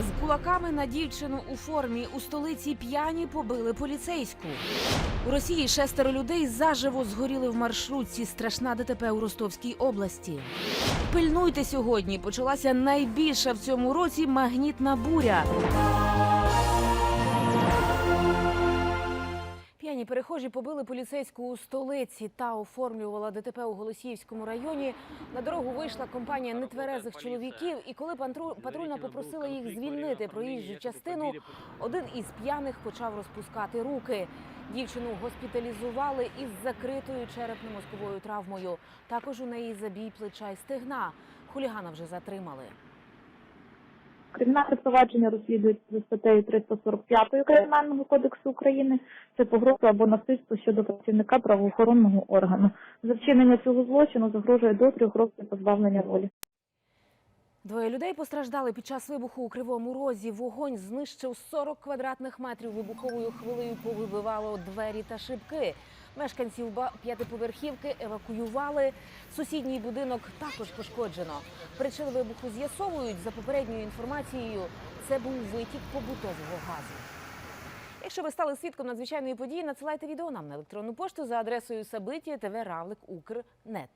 З кулаками на дівчину у формі у столиці п'яні побили поліцейську. У Росії шестеро людей заживо згоріли в маршрутці. Страшна ДТП у Ростовській області. Пильнуйте сьогодні. Почалася найбільша в цьому році магнітна буря. П'яні перехожі побили поліцейську у столиці та оформлювала ДТП у Голосіївському районі. На дорогу вийшла компанія нетверезих чоловіків, і коли патру- патрульна попросила їх звільнити проїжджу частину, один із п'яних почав розпускати руки. Дівчину госпіталізували із закритою черепно-мозковою травмою. Також у неї забій плеча й стегна. Хулігана вже затримали. Кримінальне провадження розслідується за статтею 345 Кримінального кодексу України. Це погроза або насильство щодо працівника правоохоронного органу. За вчинення цього злочину загрожує до трьох років позбавлення волі. Двоє людей постраждали під час вибуху у Кривому Розі. Вогонь знищив 40 квадратних метрів. Вибуховою хвилею повибивало двері та шибки. Мешканців п'ятиповерхівки евакуювали. Сусідній будинок також пошкоджено. Причини вибуху з'ясовують. За попередньою інформацією, це був витік побутового газу. Якщо ви стали свідком надзвичайної події, надсилайте відео нам на електронну пошту за адресою Укрнет.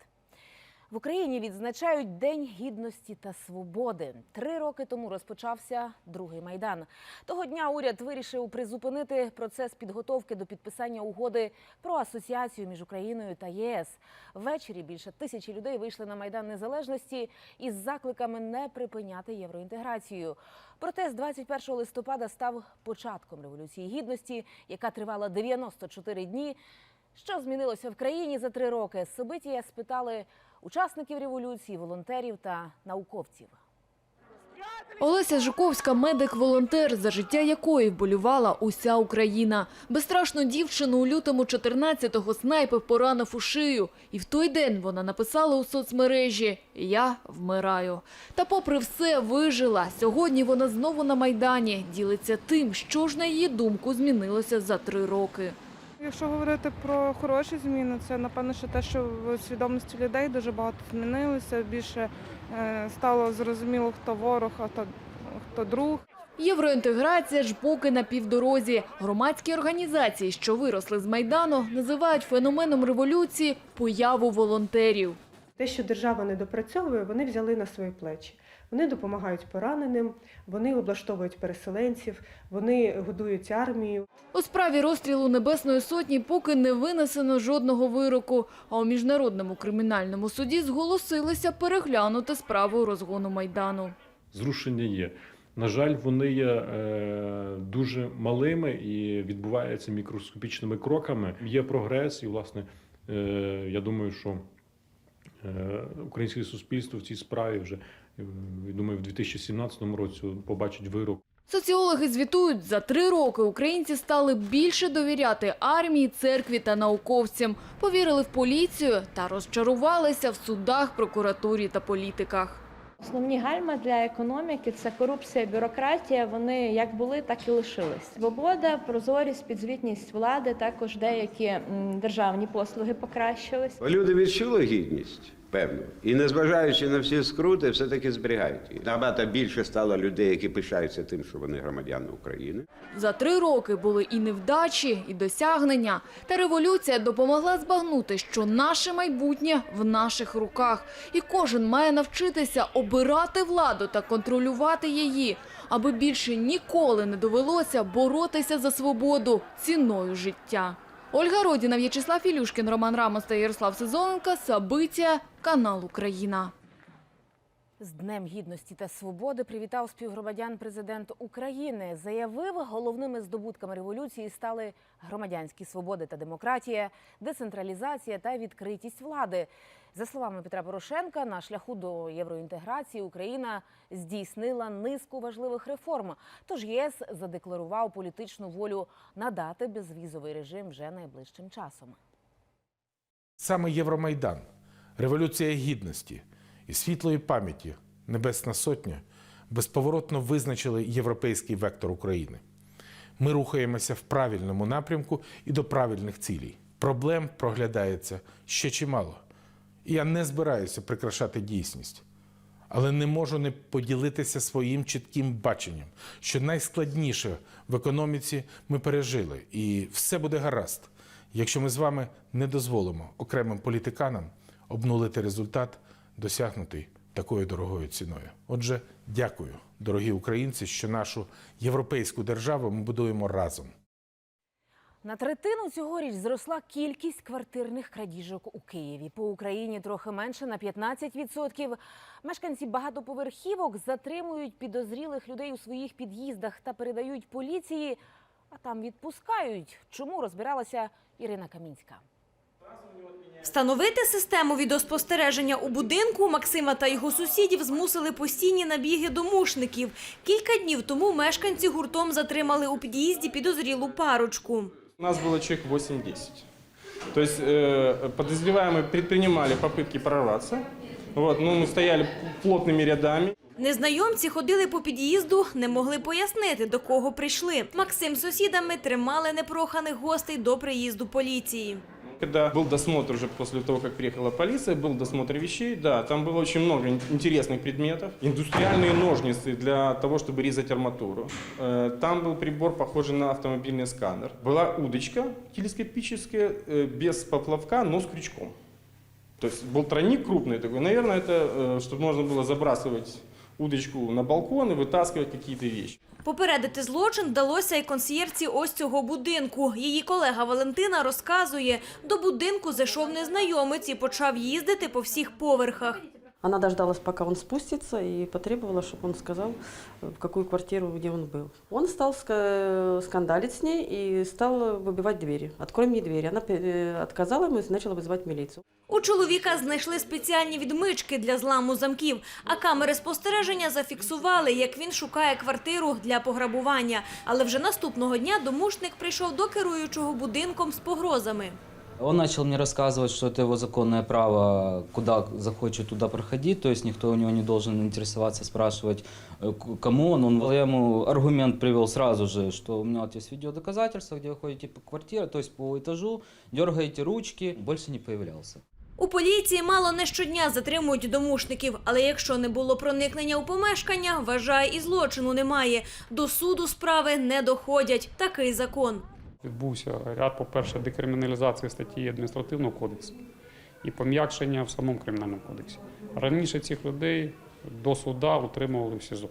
В Україні відзначають День гідності та свободи. Три роки тому розпочався другий майдан. Того дня уряд вирішив призупинити процес підготовки до підписання угоди про асоціацію між Україною та ЄС. Ввечері більше тисячі людей вийшли на майдан незалежності із закликами не припиняти євроінтеграцію. Протест 21 листопада став початком революції гідності, яка тривала 94 дні. Що змінилося в країні за три роки? Собитія спитали учасників революції, волонтерів та науковців. Олеся Жуковська – медик-волонтер, за життя якої вболювала уся Україна. Безстрашну дівчину у лютому 14-го снайпер поранив у шию. І в той день вона написала у соцмережі «Я вмираю». Та попри все вижила. Сьогодні вона знову на Майдані. Ділиться тим, що ж на її думку змінилося за три роки. Якщо говорити про хороші зміни, це напевно, що те, що в свідомості людей дуже багато змінилося. Більше е, стало зрозуміло, хто ворог, а хто, хто друг. Євроінтеграція ж поки на півдорозі. Громадські організації, що виросли з Майдану, називають феноменом революції появу волонтерів. Те, що держава не допрацьовує, вони взяли на свої плечі. Вони допомагають пораненим, вони облаштовують переселенців, вони годують армію. У справі розстрілу Небесної Сотні поки не винесено жодного вироку, а у Міжнародному кримінальному суді зголосилися переглянути справу розгону Майдану. Зрушення є. На жаль, вони є е, дуже малими і відбуваються мікроскопічними кроками. Є прогрес, і, власне, е, я думаю, що е, українське суспільство в цій справі вже думаю, в 2017 році побачить вирок. Соціологи звітують, за три роки українці стали більше довіряти армії, церкві та науковцям, повірили в поліцію та розчарувалися в судах, прокуратурі та політиках. Основні гальма для економіки це корупція, бюрократія. Вони як були, так і лишились. Свобода, прозорість, підзвітність влади. Також деякі державні послуги покращились. Люди відчули гідність, певно. І незважаючи на всі скрути, все-таки зберігають її. Набагато більше стало людей, які пишаються тим, що вони громадяни України. За три роки були і невдачі, і досягнення. Та революція допомогла збагнути, що наше майбутнє в наших руках. І кожен має навчитися обирати владу та контролювати її, аби більше ніколи не довелося боротися за свободу ціною життя. Ольга Родіна, В'ячеслав Ілюшкін, Роман Рамос та Ярослав Сезоненко. Сабиття. Канал Україна. З Днем гідності та свободи привітав співгромадян президент України. Заявив, головними здобутками революції стали громадянські свободи та демократія, децентралізація та відкритість влади. За словами Петра Порошенка, на шляху до євроінтеграції Україна здійснила низку важливих реформ. Тож ЄС задекларував політичну волю надати безвізовий режим вже найближчим часом. Саме Євромайдан, Революція Гідності і світлої пам'яті Небесна Сотня безповоротно визначили європейський вектор України. Ми рухаємося в правильному напрямку і до правильних цілей. Проблем проглядається ще чимало. І я не збираюся прикрашати дійсність. Але не можу не поділитися своїм чітким баченням, що найскладніше в економіці ми пережили, і все буде гаразд, якщо ми з вами не дозволимо окремим політиканам обнулити результат, досягнутий такою дорогою ціною. Отже, дякую, дорогі українці, що нашу європейську державу ми будуємо разом. На третину цьогоріч зросла кількість квартирних крадіжок у Києві. По Україні трохи менше на 15%. Мешканці багатоповерхівок затримують підозрілих людей у своїх під'їздах та передають поліції, а там відпускають. Чому розбиралася Ірина Камінська? Встановити систему відеоспостереження у будинку Максима та його сусідів змусили постійні набіги домушників. Кілька днів тому мешканці гуртом затримали у під'їзді підозрілу парочку. У нас было человек 8-10. То есть э, подозреваемые предпринимали попытки прорваться. Вот, ну, мы стояли плотными рядами. Незнайомці ходили по під'їзду, не могли пояснити, до кого прийшли. Максим з сусідами тримали непроханих гостей до приїзду поліції. Когда был досмотр уже после того, как приехала полиция, был досмотр вещей, да, там было очень много ин- интересных предметов. Индустриальные ножницы для того, чтобы резать арматуру. Э, Там был прибор, похожий на автомобильный сканер. Была удочка телескопическая, э, без поплавка, но с крючком. То есть был тройник крупный такой. Наверное, это э, чтобы можно было забрасывать удочку на балкон и вытаскивать какие-то. Попередити злочин вдалося і консьєрці ось цього будинку. Її колега Валентина розказує, до будинку зайшов незнайомець і почав їздити по всіх поверхах. Она дождалась, пока он спустится, и потребовала, чтобы он сказал, в какую квартиру, где он был. Он стал ска- скандалить с ней и стал выбивать двери. «Открой мне двери». Она э, отказала ему и начала вызывать милицию. У чоловіка знайшли спеціальні відмички для зламу замків, а камери спостереження зафіксували, як він шукає квартиру для пограбування. Але вже наступного дня домушник прийшов до керуючого будинком з погрозами. Он начал мне рассказывать, что это его законное право, куда захочет, туда проходить, то есть никто у него не должен интересоваться, спрашивать, э, к- кому он. он. Я ему аргумент привел сразу же, что у меня вот есть видеодоказательства, где вы ходите по квартире, то есть по этажу, дергаете ручки, больше не появлялся. У поліції мало не щодня затримують домушників, але якщо не було проникнення у помешкання, вважає і злочину немає. До суду справи не доходять. Такий закон. Відбувся ряд, по-перше, декриміналізації статті адміністративного кодексу і пом'якшення в самому кримінальному кодексі. Раніше цих людей до суда утримували в СІЗО.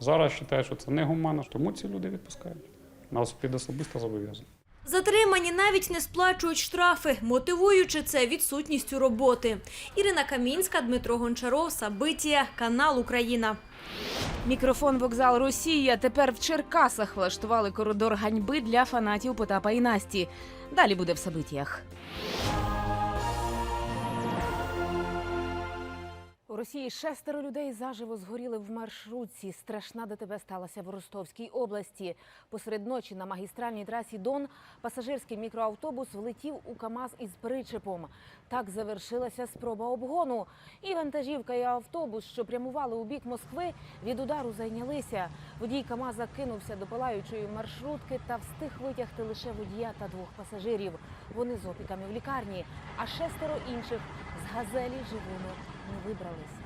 Зараз вважаю, що це негуманно, тому ці люди відпускають. Нас під особисто зобов'язані. Затримані навіть не сплачують штрафи, мотивуючи це відсутністю роботи. Ірина Камінська, Дмитро Гончаров, Сабитія, канал Україна. Мікрофон вокзал Росія. Тепер в Черкасах влаштували коридор ганьби для фанатів Потапа і Насті. Далі буде в Сабитіях. У Росії шестеро людей заживо згоріли в маршрутці. Страшна ДТП сталася в Ростовській області. Посеред ночі на магістральній трасі Дон пасажирський мікроавтобус влетів у КАМАЗ із причепом. Так завершилася спроба обгону. І вантажівка, і автобус, що прямували у бік Москви, від удару зайнялися. Водій КАМАЗа кинувся до палаючої маршрутки та встиг витягти лише водія та двох пасажирів. Вони з опіками в лікарні, а шестеро інших з газелі живими не вибралися.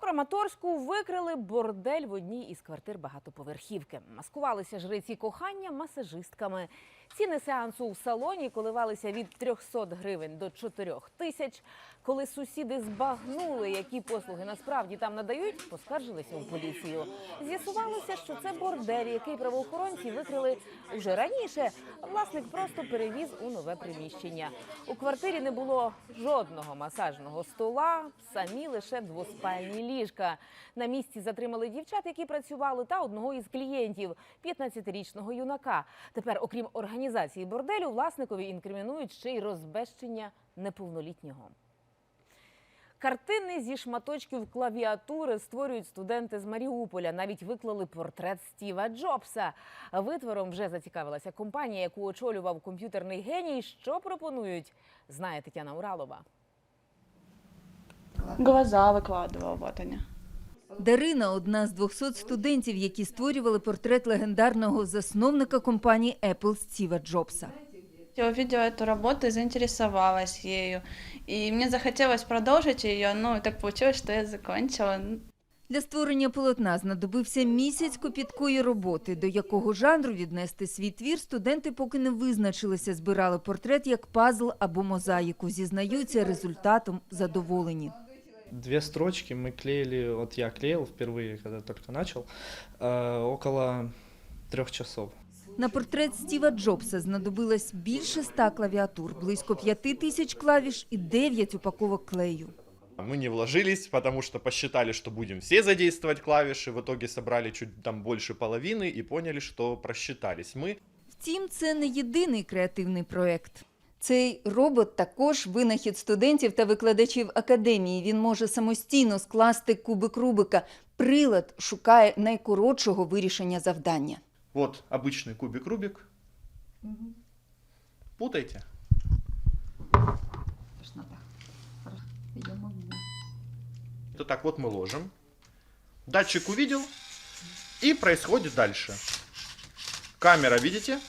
Краматорську викрили бордель в одній із квартир багатоповерхівки. Маскувалися жриці кохання масажистками. Ціни сеансу в салоні коливалися від 300 гривень до 4 тисяч. Коли сусіди збагнули, які послуги насправді там надають, поскаржилися у поліцію. З'ясувалося, що це бордель, який правоохоронці викрили уже раніше. Власник просто перевіз у нове приміщення. У квартирі не було жодного масажного стола, самі лише двоспальні ліжка. На місці затримали дівчат, які працювали, та одного із клієнтів 15-річного юнака. Тепер, окрім організації борделю, власникові інкримінують ще й розбещення неповнолітнього. Картини зі шматочків клавіатури створюють студенти з Маріуполя. Навіть виклали портрет Стіва Джобса. Витвором вже зацікавилася компанія, яку очолював комп'ютерний геній. Що пропонують, знає Тетяна Уралова. Глаза викладував, вот они. Дарина одна з 200 студентів, які створювали портрет легендарного засновника компанії Apple Стіва Джобса. Я увидела эту работу и заинтересовалась ею. И мне захотелось продолжить ее, ну так получилось, что я закончила. Для створення полотна знадобився місяць копіткої роботи, до якого жанру віднести свій твір студенти поки не визначилися, збирали портрет як пазл або мозаїку. Зізнаються, результатом задоволені. Две строчки мы клеили, вот я клеил впервые, когда только начал, э, около трех часов. На портрет Стіва Джобса знадобилось більше ста клавіатур, близько п'яти тисяч клавіш і дев'ять упаковок клею. Мы не вложились, потому что посчитали, что будем все задействовать клавиши. В итоге собрали чуть там больше половины и поняли, что просчитались. Мы Втім, це не єдиний креативний проект. Цей робот також винахід студентів та викладачів академії. Він може самостійно скласти кубик Рубика. Прилад шукає найкоротшого вирішення завдання. вот обычный кубик Рубик. Путайте. То так вот мы ложим. Датчик увидел и происходит дальше. Камера, видите,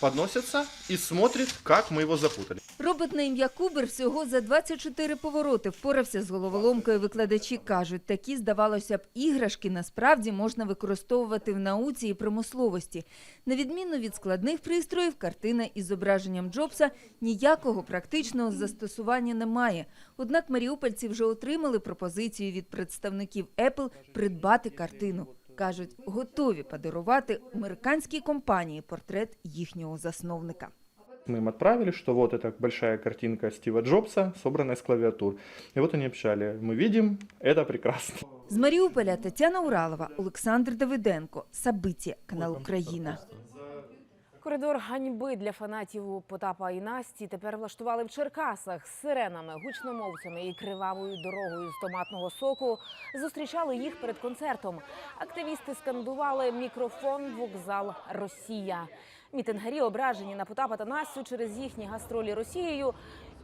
Подносится и смотрит, как мы его запутали. Робот на ім'я Кубер всього за 24 повороти впорався з головоломкою. Викладачі кажуть, такі, здавалося б, іграшки насправді можна використовувати в науці і промисловості. На відміну від складних пристроїв, картина із зображенням Джобса ніякого практичного застосування не має. Однак маріупольці вже отримали пропозицію від представників Apple придбати картину Кажуть, готові подарувати американській компанії портрет їхнього засновника. Мы им отправили, что вот эта большая картинка Стива Джобса, собранная с клавиатур. И вот они общали. Мы видим, это прекрасно. З Маріуполя Тетяна Уралова, Олександр Давиденко, Сабиття, канал Україна. Коридор ганьби для фанатів Потапа і Насті тепер влаштували в Черкасах з сиренами, гучномовцями і кривавою дорогою з томатного соку. Зустрічали їх перед концертом. Активісти скандували мікрофон, вокзал, Росія. Мітингарі ображені на Потапа та Настю через їхні гастролі Росією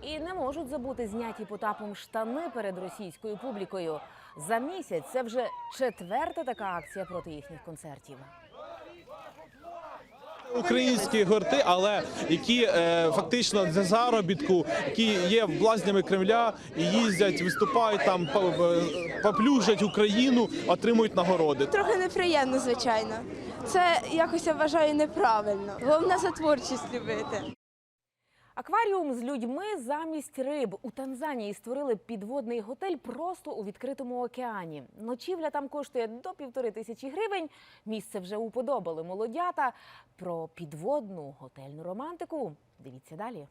і не можуть забути зняті Потапом штани перед російською публікою. За місяць це вже четверта така акція проти їхніх концертів. Українські гурти, але які е, фактично для заробітку, які є блазнями Кремля їздять, виступають там, поплюжать Україну, отримують нагороди. Трохи неприємно, звичайно. Це якось я вважаю неправильно. Головне за творчість любити. Акваріум з людьми замість риб у Танзанії створили підводний готель просто у відкритому океані. Ночівля там коштує до півтори тисячі гривень. Місце вже уподобали молодята. Про підводну готельну романтику дивіться далі.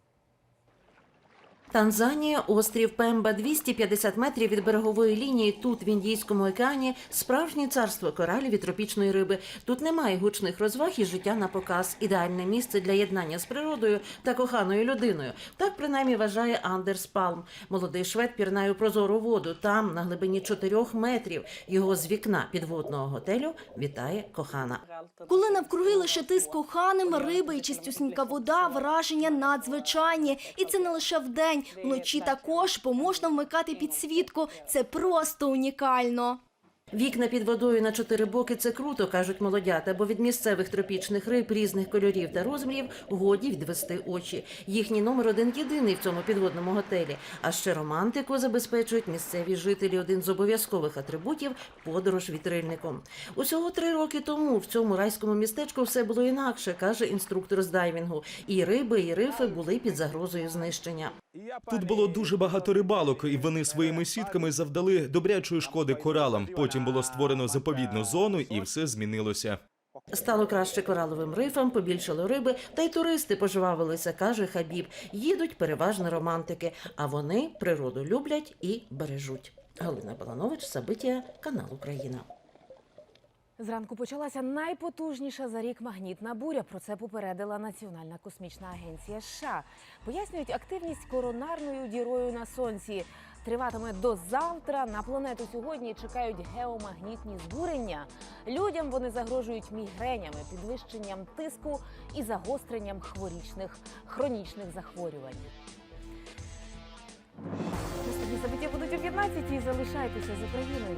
Танзанія, острів Пемба, 250 метрів від берегової лінії. Тут в Індійському океані справжнє царство коралів і тропічної риби. Тут немає гучних розваг і життя на показ. Ідеальне місце для єднання з природою та коханою людиною. Так принаймні вважає Андерс Палм. Молодий швед пірнає у прозору воду. Там, на глибині 4 метрів, його з вікна підводного готелю вітає кохана. Коли навкруги лише ти з коханим, риби і чистюсінька вода, враження надзвичайні. І це не лише вдень. Вночі також, бо можна вмикати підсвітку. Це просто унікально. Вікна під водою на чотири боки це круто, кажуть молодята, бо від місцевих тропічних риб різних кольорів та розмірів годі відвести очі. Їхній номер один єдиний в цьому підводному готелі. А ще романтику забезпечують місцеві жителі. Один з обов'язкових атрибутів подорож вітрильником. Усього три роки тому в цьому райському містечку все було інакше, каже інструктор з дайвінгу. І риби, і рифи були під загрозою знищення. Тут було дуже багато рибалок, і вони своїми сітками завдали добрячої шкоди коралам. Потім було створено заповідну зону, і все змінилося. Стало краще кораловим рифам, побільшало риби, та й туристи пожвавилися, каже Хабіб. Їдуть переважно романтики, а вони природу люблять і бережуть. Галина Баланович, Сабиття, канал Україна. Зранку почалася найпотужніша за рік магнітна буря. Про це попередила Національна космічна агенція США. Пояснюють активність коронарною дірою на сонці. Триватиме до завтра. На планету сьогодні чекають геомагнітні збурення. Людям вони загрожують мігренями, підвищенням тиску і загостренням хворічних хронічних захворювань. Наступні собиття будуть о 15 Залишайтеся з Україною.